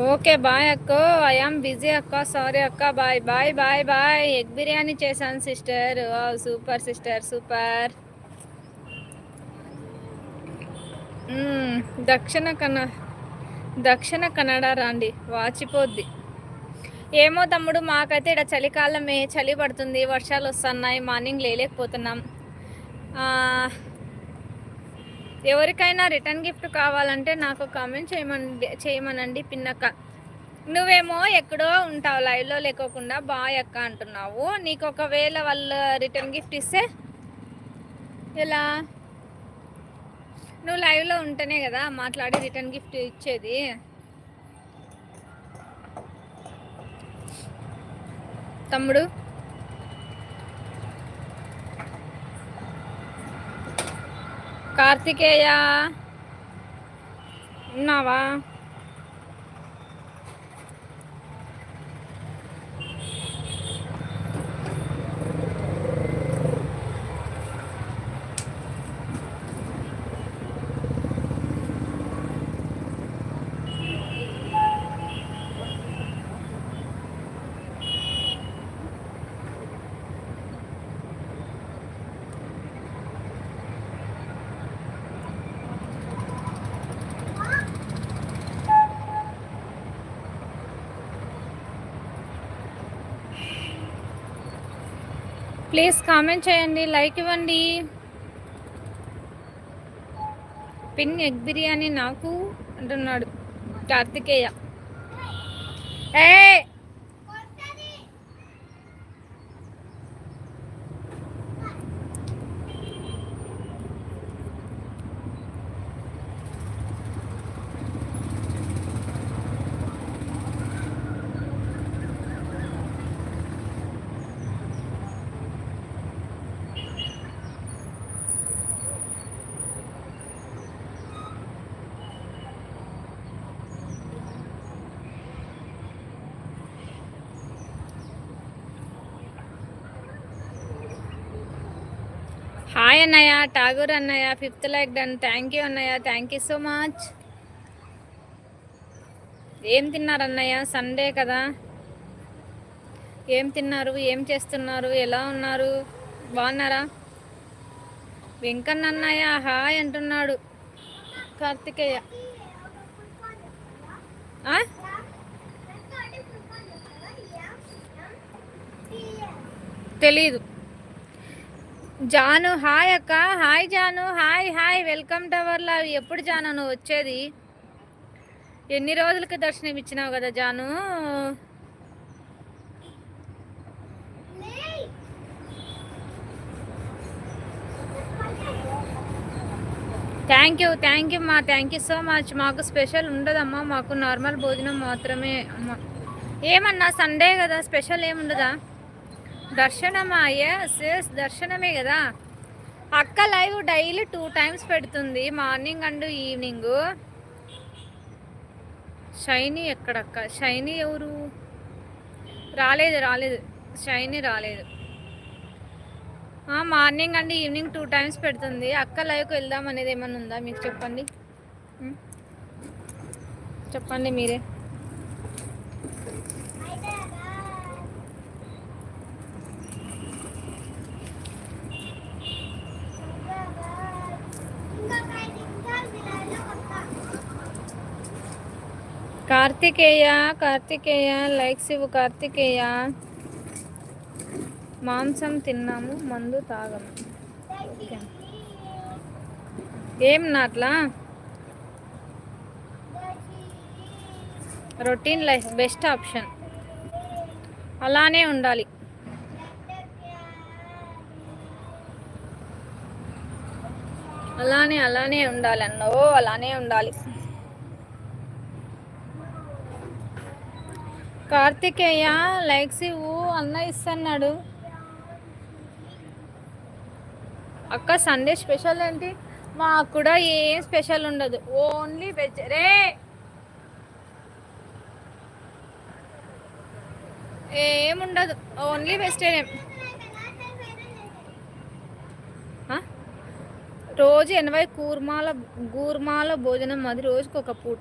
Okay bye అక్క. I am busy అక్క. Sorry అక్క. Bye bye bye bye egg biryani చేశాను సిస్టర్ సూపర్ సిస్టర్ సూపర్ దక్షిణ కన్న దక్షిణ కన్నడ రాండి. వాచిపోద్ది. ఏమో తమ్ముడు మాకైతే ఇక్కడ చలికాలమే చలి పడుతుంది వర్షాలు వస్తున్నాయి మార్నింగ్ లేలేకపోతున్నాం ఎవరికైనా రిటర్న్ గిఫ్ట్ కావాలంటే నాకు కామెంట్ చేయమని చేయమనండి పిన్నక్క. నువ్వేమో ఎక్కడో ఉంటావు లైవ్లో లేకోకుండా బాయ్ అక్క అంటున్నావు. నీకు ఒకవేళ వాళ్ళు రిటర్న్ గిఫ్ట్ ఇస్తే ఎలా? నువ్వు లైవ్లో ఉంటేనే కదా మాట్లాడి రిటర్న్ గిఫ్ట్ ఇచ్చేది. తమ్ముడు? కార్తికేయ ఉన్నావా? ప్లీజ్ కామెంట్ చేయండి లైక్ ఇవ్వండి. పిన్ ఎగ్ బిర్యానీ నాకు అంటున్నాడు కార్తికేయ. ఏ హాయ్ అన్నయ్య ఠాగూర్ అన్నయ్య fifth like done. Thank you అన్నయ్య థ్యాంక్ యూ సో మచ్ ఏం తిన్నారు అన్నయ్య? సండే కదా. ఏం తిన్నారు? ఏం చేస్తున్నారు? ఎలా ఉన్నారు? బాగున్నారా? వెంకన్న అన్నయ్య హాయ్ అంటున్నాడు. కార్తికేయ. తెలీదు. జాను హాయ్ అక్క. Hi Janu hi hi. Welcome to our love. ఎప్పుడు జాను నువ్వు వచ్చేది? ఎన్ని రోజులకి దర్శనం ఇచ్చినావు కదా Janu? Thank you thank you మా థ్యాంక్ యూ సో మచ్ మాకు స్పెషల్ ఉండదమ్మా. మాకు నార్మల్ భోజనం మాత్రమే అమ్మా. ఏమన్నా సండే కదా? స్పెషల్ ఏముండదా? దర్శనమా ఎస్ ఎస్ దర్శనమే కదా. అక్క లైవ్ డైలీ టూ టైమ్స్ పెడుతుంది మార్నింగ్ అండ్ ఈవినింగ్. షైనీ ఎక్కడక్క? షైనీ ఎవరు? రాలేదు రాలేదు. షైనీ రాలేదు. Morning and evening two times పెడుతుంది. అక్క లైవ్కి వెళ్దాం అనేది ఏమన్నా ఉందా? మీకు చెప్పండి. చెప్పండి మీరే. కార్తికేయ కార్తికేయ లైక్స్ ఇవ్వు కార్తికేయ. మాంసం తిన్నాము మందు తాగము. ఏం నాట్లా? Routine life best option. అలానే ఉండాలి. అలానే అలానే ఉండాలన్నో అలానే ఉండాలి. కార్తికేయ లైక్స్ ఇవ్వు అన్న ఇస్తున్నాడు. అక్క సండే స్పెషల్ ఏంటి? మాకు కూడా ఏం స్పెషల్ ఉండదు. Only veg. రే! ఏముండదు ఓన్లీ వెజిటేరియన్. రోజు ఎనభై కూర్మాల గూర్మాల భోజనం అది రోజుకు ఒక పూట.